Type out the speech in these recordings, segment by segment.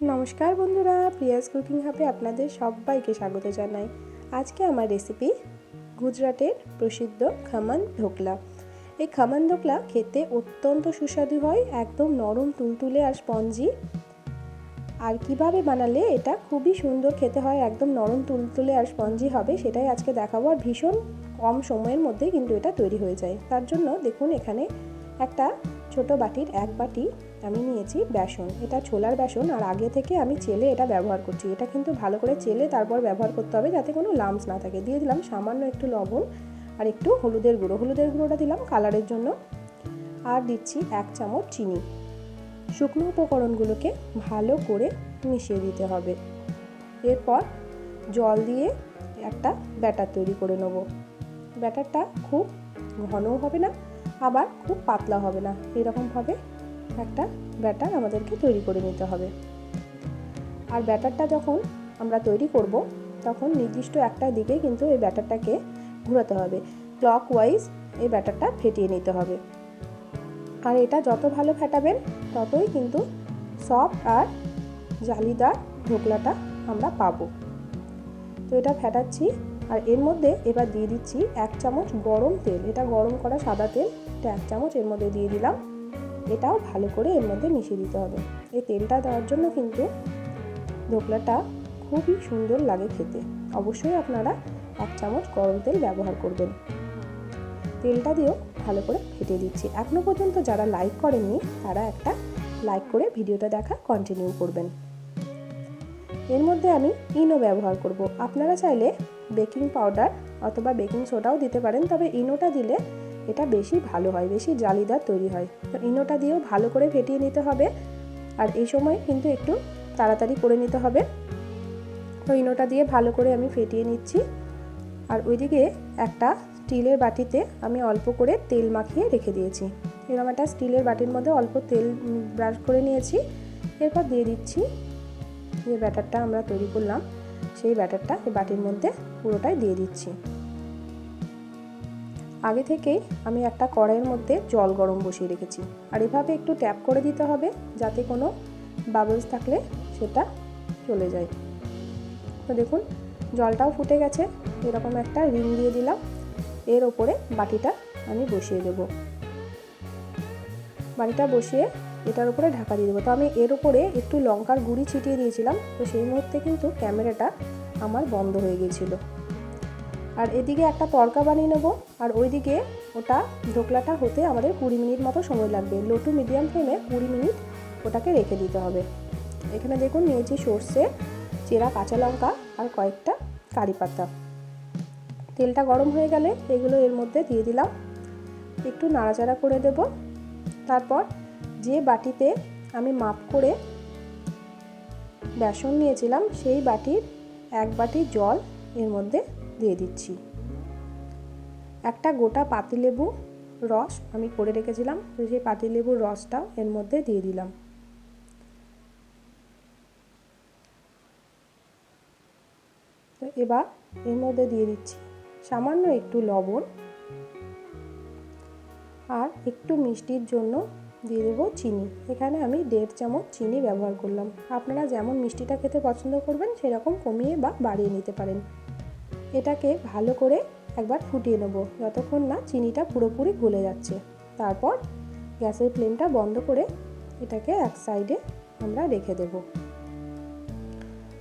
নমস্কার বন্ধুরা, Prius cooking হাবে আপনাদের সবাইকে স্বাগত জানাই। আজকে আমার রেসিপি গুজরাটের প্রসিদ্ধ খামান ঢোকলা। এই খামান ঢোকলা খেতে অত্যন্ত সুস্বাদু হয়, একদম নরম তুলতুলে আর স্পঞ্জি। আর কীভাবে বানালে এটা খুবই সুন্দর খেতে হয়, একদম নরম তুলতুলে আর স্পঞ্জি হবে, সেটাই আজকে দেখাবো। আর ভীষণ কম সময়ের মধ্যে কিন্তু এটা তৈরি হয়ে যায়। তার জন্য দেখুন এখানে একটা ছোট বাটির এক বাটি আমি নিয়েছি বেসন। এটা ছোলার বেসন আর আগে থেকে আমি চেলে এটা ব্যবহার করছি। এটা কিন্তু ভালো করে চেলে তারপর ব্যবহার করতে হবে যাতে কোনো লামস না থাকে। দিয়ে দিলাম সামান্য একটু লবণ আর একটু হলুদের গুঁড়ো। হলুদের গুঁড়োটা দিলাম কালারের জন্য। আর দিচ্ছি এক চামচ চিনি। শুকনো উপকরণগুলোকে ভালো করে মিশিয়ে দিতে হবে। এরপর জল দিয়ে একটা ব্যাটার তৈরি করে নেব। ব্যাটারটা খুব ঘনও হবে না আবার খুব পাতলা হবে না। এরকমভাবে একটা ব্যাটার আমাদেরকে তৈরি করে নিতে হবে। আর ব্যাটারটা যখন আমরা তৈরি করব, তখন নির্দিষ্ট একটা দিকে কিন্তু এই ব্যাটারটাকে ঘুরাতে হবে। ক্লক ওয়াইজ এই ব্যাটারটা ফেটিয়ে নিতে হবে। আর এটা যত ভালো ফেটাবেন, ততই কিন্তু সফট আর জালিদার ঢোকলাটা আমরা পাবো। তো এটা ফেটাচ্ছি। আর এর মধ্যে এবার দিয়ে দিচ্ছি এক চামচ গরম তেল। এটা গরম করা সাদা তেল, এটা এক চামচ এর মধ্যে দিয়ে দিলাম। এটাও ভালো করে এর মধ্যে মিশিয়ে দিতে হবে। এই তেলটা দেওয়ার জন্য কিন্তু ঢোকলাটা খুবই সুন্দর লাগে খেতে। অবশ্যই আপনারা এক চামচ গরম তেল ব্যবহার করবেন। তেলটা দিয়েও ভালো করে ফেটে দিচ্ছি। এখনও পর্যন্ত যারা লাইক করেননি, তারা একটা লাইক করে ভিডিওটা দেখা কন্টিনিউ করবেন। এর মধ্যে আমি ইনো ব্যবহার করব। আপনারা চাইলে বেকিং পাউডার অথবা বেকিং সোডাও দিতে পারেন, তবে ইনোটা দিলে এটা বেশি ভালো হয়, বেশি জালিদার তৈরি হয়। তো ইনোটা দিয়েও ভালো করে ফেটিয়ে নিতে হবে। আর এই সময় কিন্তু একটু তাড়াতাড়ি করে নিতে হবে। তো ইনোটা দিয়ে ভালো করে আমি ফেটিয়ে নিচ্ছি। আর ওইদিকে একটা স্টিলের বাটিতে আমি অল্প করে তেল মাখিয়ে রেখে দিয়েছি। এরকম একটা স্টিলের বাটির মধ্যে অল্প তেল ব্রাশ করে নিয়েছি। এরপর দিয়ে দিচ্ছি যে ব্যাটারটা আমরা তৈরি করলাম, সেই ব্যাটারটা এই বাটির মধ্যে পুরোটাই দিয়ে দিচ্ছি। আগে থেকেই আমি একটা কড়াইয়ের মধ্যে জল গরম বসিয়ে রেখেছি। আর এভাবে একটু ট্যাপ করে দিতে হবে যাতে কোনো বাবলস থাকলে সেটা চলে যায়। তো দেখুন, জলটাও ফুটে গেছে। এরকম একটা রিং দিয়ে দিলাম। এর ওপরে বাটিটা আমি বসিয়ে দেব। বাটিটা বসিয়ে এটার উপরে ঢাকা দিয়ে দেবো। তো আমি এর উপরে একটু লঙ্কার গুঁড়ি ছিটিয়ে দিয়েছিলাম, তো সেই মুহূর্তে কিন্তু ক্যামেরাটা আমার বন্ধ হয়ে গিয়েছিল। আর এদিকে একটা তরকা বানিয়ে নেব, আর ওইদিকে ওটা ঢোকলাটা হতে আমাদের কুড়ি মিনিট মতো সময় লাগবে। লো টু মিডিয়াম ফ্লেমে কুড়ি মিনিট ওটাকে রেখে দিতে হবে। এখানে দেখুন নিয়েছি সর্ষে, চেরা কাঁচা লঙ্কা আর কয়েকটা কারি পাতা। তেলটা গরম হয়ে গেলে এগুলো এর মধ্যে দিয়ে দিলাম। একটু নাড়াচাড়া করে দেব। তারপর যে বাটিতে আমি মাপ করে বেসন নিয়েছিলাম, সেই বাটির এক বাটি জল এর মধ্যে দিয়ে দিচ্ছি। একটা গোটা পাতিলেবু রস আমি করে রেখেছিলাম, তো সেই পাতিলেবুর রসটাও এর মধ্যে দিয়ে দিলাম। তো এবার এর মধ্যে দিয়ে দিচ্ছি সামান্য একটু লবণ আর একটু মিষ্টির জন্য দিয়ে দেবো চিনি। এখানে আমি দেড় চামচ চিনি ব্যবহার করলাম। আপনারা যেমন মিষ্টিটা খেতে পছন্দ করবেন, সেরকম কমিয়ে বা বাড়িয়ে নিতে পারেন। এটাকে ভালো করে একবার ফুটিয়ে নেব, যতক্ষণ না চিনিটা পুরোপুরি গলে যাচ্ছে। তারপর গ্যাসের ফ্লেমটা বন্ধ করে এটাকে এক সাইডে আমরা রেখে দেব।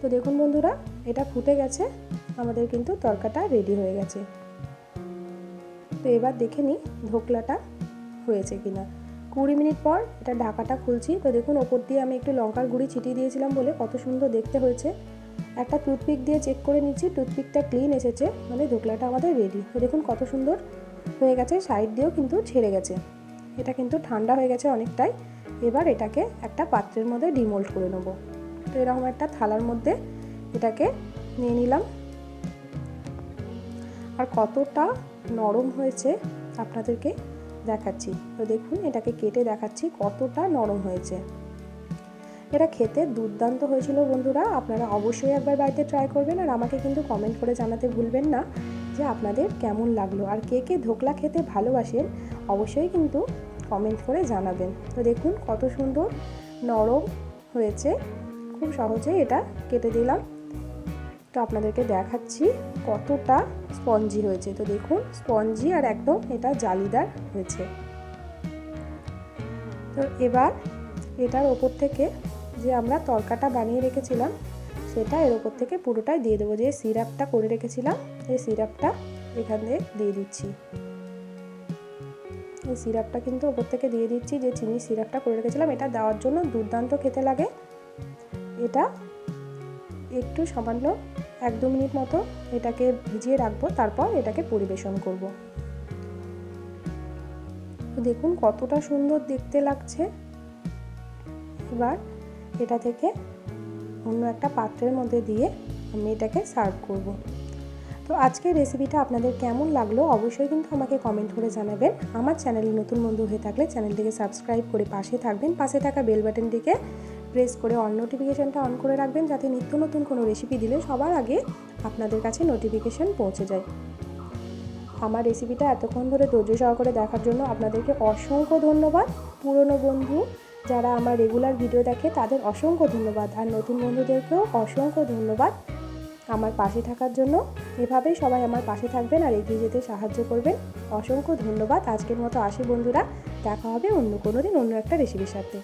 তো দেখুন বন্ধুরা, এটা ফুটে গেছে। আমাদের কিন্তু তরকাটা রেডি হয়ে গেছে। তো এবার দেখে নিই ধোকলাটা হয়েছে কিনা। কুড়ি মিনিট পর এটা ঢাকাটা খুলছি। তো দেখুন, ওপর দিয়ে আমি একটু লঙ্কার গুঁড়ি ছিটিয়ে দিয়েছিলাম বলে কত সুন্দর দেখতে হয়েছে। একটা টুথপিক দিয়ে চেক করে নিচ্ছি টুথপিকটা ক্লিন এসেছে মানে ধোকলাটা আমাদের রেডি তো দেখুন কত সুন্দর হয়ে গেছে সাইড দিয়েও কিন্তু ছেড়ে গেছে। এটা কিন্তু ঠান্ডা হয়ে গেছে অনেকটাই। এবার এটাকে একটা পাত্রের মধ্যে ডিমোল্ড করে নেব। তো এরকম একটা থালার মধ্যে এটাকে নিয়ে নিলাম। আর কতটা নরম হয়েছে আপনাদেরকে দেখাচ্ছি। তো দেখুন, এটাকে কেটে দেখাচ্ছি কতটা নরম হয়েছে। এটা খেতে দুর্দান্ত হয়েছিল বন্ধুরা। আপনারা অবশ্যই একবার বাড়িতে ট্রাই করবেন আর আমাকে কিন্তু কমেন্ট করে জানাতে ভুলবেন না যে আপনাদের কেমন লাগল আর কে কে ধোকলা খেতে ভালোবাসেন অবশ্যই কিন্তু কমেন্ট করে জানাবেন। তো দেখুন কত সুন্দর নরম হয়েছে। খুব সহজেই এটা কেটে দিলাম। তো আপনাদেরকে দেখাচ্ছি কতটা স্পঞ্জি হয়েছে। তো দেখুন, স্পঞ্জি আর একদম এটা জালিদার হয়েছে। তো এবার এটার ওপর থেকে যে আমরা তরকাটা বানিয়ে রেখেছিলাম, সেটা এর ওপর থেকে পুরোটাই দিয়ে দেবো। যে সিরাপটা করে রেখেছিলাম, এই সিরাপটা এখানে দিয়ে দিচ্ছি। এই সিরাপটা কিন্তু ওপর থেকে দিয়ে দিচ্ছি। যে চিনি সিরাপটা করে রেখেছিলাম, এটা দেওয়ার জন্য দুর্দান্ত খেতে লাগে। এটা একটু সামান্য এক দু মিনিট মতো এটাকে ভিজিয়ে রাখব, তারপর এটাকে পরিবেশন করব। দেখুন কতটা সুন্দর দেখতে লাগছে। এবার এটা থেকে অন্য একটা পাত্রের মধ্যে দিয়ে আমি এটাকে সার্ভ করব। তো আজকের রেসিপিটা আপনাদের কেমন লাগল অবশ্যই কিন্তু আমাকে কমেন্ট করে জানাবেন। আমার চ্যানেলে নতুন বন্ধু হয়ে থাকলে চ্যানেলটিকে সাবস্ক্রাইব করে পাশে থাকবেন। পাশে থাকা বেল বাটনটিকে প্রেস করে অন নোটিফিকেশানটা অন করে রাখবেন যাতে নিত্য নতুন কোনো রেসিপি দিলে সবার আগে আপনাদের কাছে নোটিফিকেশান পৌঁছে যায়। আমার রেসিপিটা এতক্ষণ ধরে ধৈর্য সহকারে দেখার জন্য আপনাদেরকে অসংখ্য ধন্যবাদ। পুরনো বন্ধু যারা আমার রেগুলার ভিডিও দেখে, তাদের অসংখ্য ধন্যবাদ। আর নতুন বন্ধুদেরকেও অসংখ্য ধন্যবাদ আমার পাশে থাকার জন্য। এভাবেই সবাই আমার পাশে থাকবেন আর এগিয়ে যেতে সাহায্য করবেন। অসংখ্য ধন্যবাদ। আজকের মতো আসি বন্ধুরা। দেখা হবে অন্য কোনো দিন অন্য একটা রেসিপির সাথে।